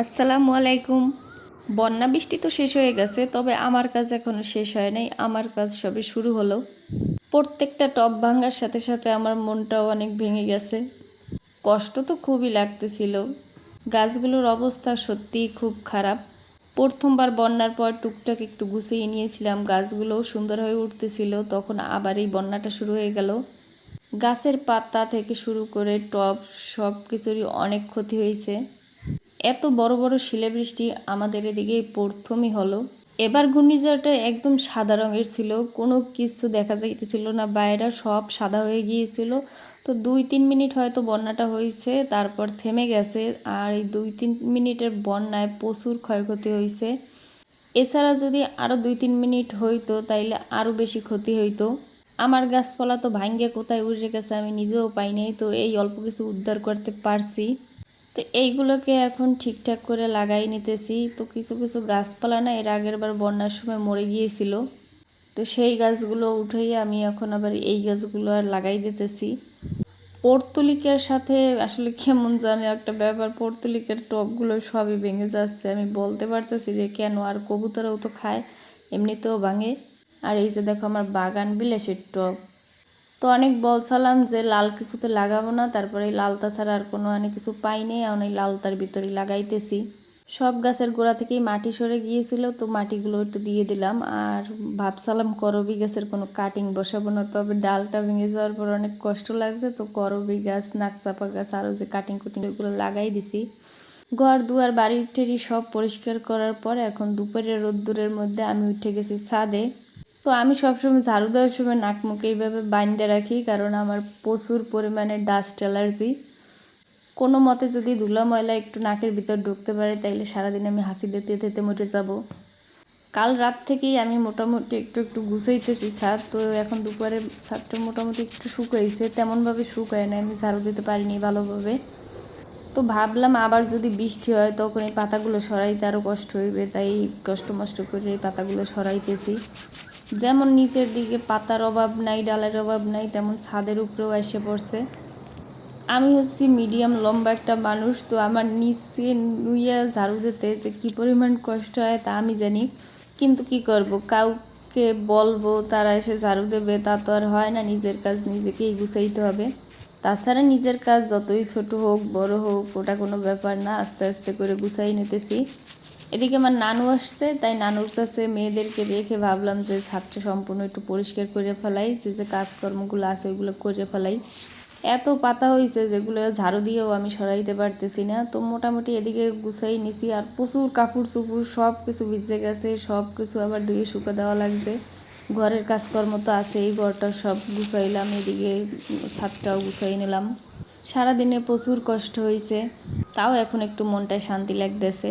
আসসালামু আলাইকুম। বন্যা বৃষ্টি তো শেষ হয়ে গেছে, তবে আমার কাজ এখনও শেষ হয় নাই, আমার কাজ সবে শুরু হলো। প্রত্যেকটা টব ভাঙার সাথে সাথে আমার মনটাও অনেক ভেঙে গেছে। কষ্ট তো খুবই লাগতেছিল। গাছগুলোর অবস্থা সত্যিই খুব খারাপ। প্রথমবার বন্যার পর টুকটাক একটু গুছিয়ে নিয়েছিলাম, গাছগুলোও সুন্দর হয়ে উঠতেছিল, তখন আবার এই বন্যাটা শুরু হয়ে গেল। গাছের পাতা থেকে শুরু করে টব সব কিছুরই অনেক ক্ষতি হয়েছে। এত বড় বড় শিলাবৃষ্টি আমাদের এদিকে প্রথমই হলো। এবার ঘূর্ণিঝড়টা একদম সাদা রঙের ছিল, কোনো কিছু দেখা যাইতেছিল না, বাইরে সব সাদা হয়ে গিয়েছিল। তো দুই তিন মিনিট হয়তো বন্যাটা হয়েছে তারপর থেমে গেছে, আর এই দুই তিন মিনিটের বন্যায় প্রচুর ক্ষয়ক্ষতি হয়েছে এছাড়া যদি আরও দুই তিন মিনিট হইতো, তাইলে আরও বেশি ক্ষতি হইতো। আমার গাছপালা তো ভাঙ্গে কোথায় উড়ে গেছে আমি নিজেও পাইনি তো এই অল্প কিছু উদ্ধার করতে পারছি। তো এইগুলোকে এখন ঠিকঠাক করে লাগাই নিতেছি। তো কিছু কিছু গাছপালা না এর আগের বার বন্যার সময় মরে গিয়েছিল। তো সেই গাছগুলো উঠেই আমি এখন আবার এই গাছগুলো আর লাগাই দিতেছি। পর্তুলিকের সাথে আসলে কেমন জানে একটা ব্যাপার, পর্তুলিকের টপগুলো সবই ভেঙে যাচ্ছে। আমি বলতে পারতেছি যে কেন আর কবুতরাও তো খায়, এমনিতেও ভাঙে। আর এই যে দেখো আমার বাগান বিলাসের টপ। তো অনেক বলছিলাম যে লাল কিছুতে লাগাবো না, তারপরে লালতা ছাড়া আর কোনো অনেক কিছু পাইনি এখন এই লালতার ভিতরে লাগাইতেছি। সব গাছের গোড়া থেকেই মাটি সরে গিয়েছিল, তো মাটিগুলো একটু দিয়ে দিলাম। আর ভাবছিলাম করবি গাছের কোনো কাটিং বসাবো না, তবে ডালটা ভেঙে যাওয়ার পর অনেক কষ্ট লাগছে, তো করবি গাছ, নাকচাপা গাছ, আরও যে কাটিং কুটিং ওগুলো লাগাই দিছি। ঘর, দুয়ার, বাড়ি, টেরি সব পরিষ্কার করার পর এখন দুপুরের রোদ্দুরের মধ্যে আমি উঠে গেছি ছাদে। তো আমি সবসময় ঝাড়ু দেওয়ার সময় নাক মুখে এইভাবে বাইন্দে রাখি, কারণ আমার প্রচুর পরিমাণে ডাস্ট অ্যালার্জি কোনো মতে যদি ধুলা ময়লা একটু নাকের ভিতর ঢুকতে পারে, তাইলে সারাদিন আমি হাসি দিতে দিতে মরে যাব। কাল রাত থেকেই আমি মোটামুটি একটু একটু গুছাইতেছি ছাদ, তো এখন দুপুরে ছাদটা মোটামুটি একটু শুকাইছে, তেমনভাবে শুকায় না আমি ঝাড়ু দিতে পারিনি ভালোভাবে। তো ভাবলাম আবার যদি বৃষ্টি হয়, তখন এই পাতাগুলো সরাইতে আরও কষ্ট হইবে, তাই কষ্ট মষ্ট করে এই পাতাগুলো সরাইতেছি। যেমন নিচের দিকে পাতার অভাব নাই, ডালের অভাব নাই, তেমন ছাদের উপরেও এসে পড়ছে। আমি হচ্ছি মিডিয়াম লম্বা একটা মানুষ, তো আমার নিচে নুইয়া ঝাড়ু দিতে যে কী পরিমাণ কষ্ট হয় তা আমি জানি। কিন্তু কি করব? কাউকে বলব, তারা এসে ঝাড়ু দেবে, তা তো আর হয় না, নিজের কাজ নিজেকেই গুছাইতে হবে। তাছাড়া নিজের কাজ যতই ছোট হোক, বড় হোক, ওটা কোনো ব্যাপার না, আস্তে আস্তে করে গুছাই নিতেছি। এদিকে আমার নানু আসছে, তাই নানুর কাছে মেয়েদেরকে রেখে ভাবলাম যে ছাদটা সম্পূর্ণ একটু পরিষ্কার করে ফেলাই, যে যে কাজকর্মগুলো আছে ওইগুলো করে ফেলাই। এত পাতা হয়েছে যেগুলো ঝাড়ু দিয়েও আমি সরাইতে পারতেছি না, তো মোটামুটি এদিকে গুছাই নিছি আর প্রচুর কাপড় চুপুর সব কিছু ভিজে গেছে সব কিছু আবার ধুয়ে শুকা দেওয়া লাগছে। ঘরের কাজকর্ম তো আছে এই ঘরটা সব গুছাইলাম, এদিকে ছাদটাও গুছাই নিলাম। সারাদিনে প্রচুর কষ্ট হয়েছে তাও এখন একটু মনটায় শান্তি লাগতেছে।